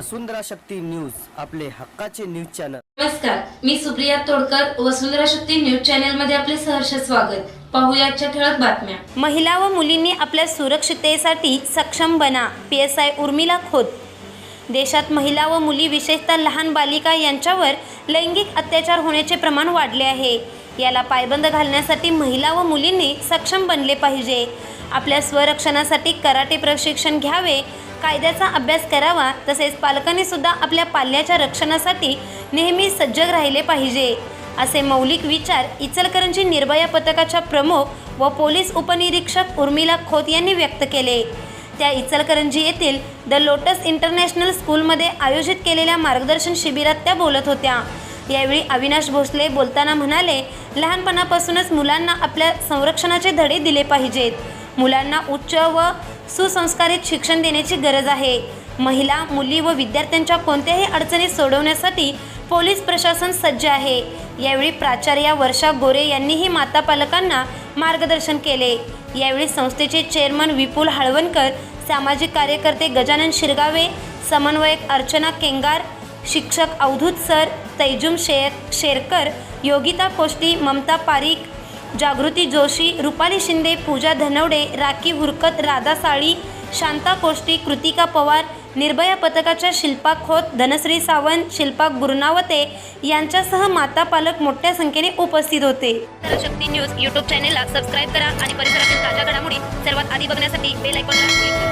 वसुंधरा Shakti news आपले हक्काचे news channel. नमस्कार मी सुप्रिया तोडकर वसुंधरा शक्ती न्यूज चॅनलमध्ये आपले सहर्ष स्वागत. पाहूया आजच्या ठळक बातम्या. महिला व मुलींनी आपल्या सुरक्षिततेसाठी सक्षम बना P S I Urmila Khot. देशात महिला व मुली विशेषतः लहान बालिका यांच्यावर लैंगिक अत्याचार होण्याचे प्रमाण वाढले आहे. याला पायबंद घालण्यासाठी महिला व मुलींनी सक्षम बनले पाहिजे. आपल्या स्वरक्षणासाठी कराटे प्रशिक्षण घ्यावे कायद्याचा अभ्यास करावा तसेच पालकांनी सुद्धा आपल्या पाल्याच्या रक्षणासाठी नेहमी सज्ज राहिले पाहिजे असे मौलिक विचार इचलकरंजी निर्भया पथकाच्या प्रमुख व पोलीस उपनिरीक्षक उर्मिला खोत यांनी व्यक्त केले. त्या इचलकरंजी येथील द लोटस इंटरनॅशनल स्कूलमध्ये आयोजित केलेल्या मार्गदर्शन शिबिरात त्या बोलत होत्या. यावेळी अविनाश भोसले बोलताना म्हणाले लहानपणापासूनच मुलांना आपल्या संरक्षणाचे धडे दिले पाहिजेत. मुलांना उच्च व सुसंस्कारित शिक्षण देण्याची गरज आहे. महिला मुली व विद्यार्थ्यांच्या कोणत्याही अडचणी सोडवण्यासाठी पोलीस प्रशासन सज्ज आहे. यावेळी प्राचार्या वर्षा गोरे यांनीही माता पालकांना मार्गदर्शन केले. यावेळी संस्थेचे चेअरमन विपुल हळवणकर सामाजिक कार्यकर्ते गजानन शिरगावे समन्वयक अर्चना केंगार शिक्षक अवधूत सर तैजुम शेर शेरकर योगिता कोष्टी ममता पारीख जागृती जोशी रुपाली शिंदे पूजा धनवडे राखी हुरकत राधा साळी शांता कोष्टी कृतिका पवार निर्भया पथकाच्या शिल्पा खोत धनश्री सावंत शिल्पा गुरुनावते यांच्यासह माता पालक मोठ्या संख्येने उपस्थित होते. शक्ती न्यूज यूट्यूब चॅनेलला सबस्क्राईब करा आणि परिसरातील ताज्या घडामोडी सर्वात आधी बघण्यासाठी बेल आयकॉनला क्लिक करा.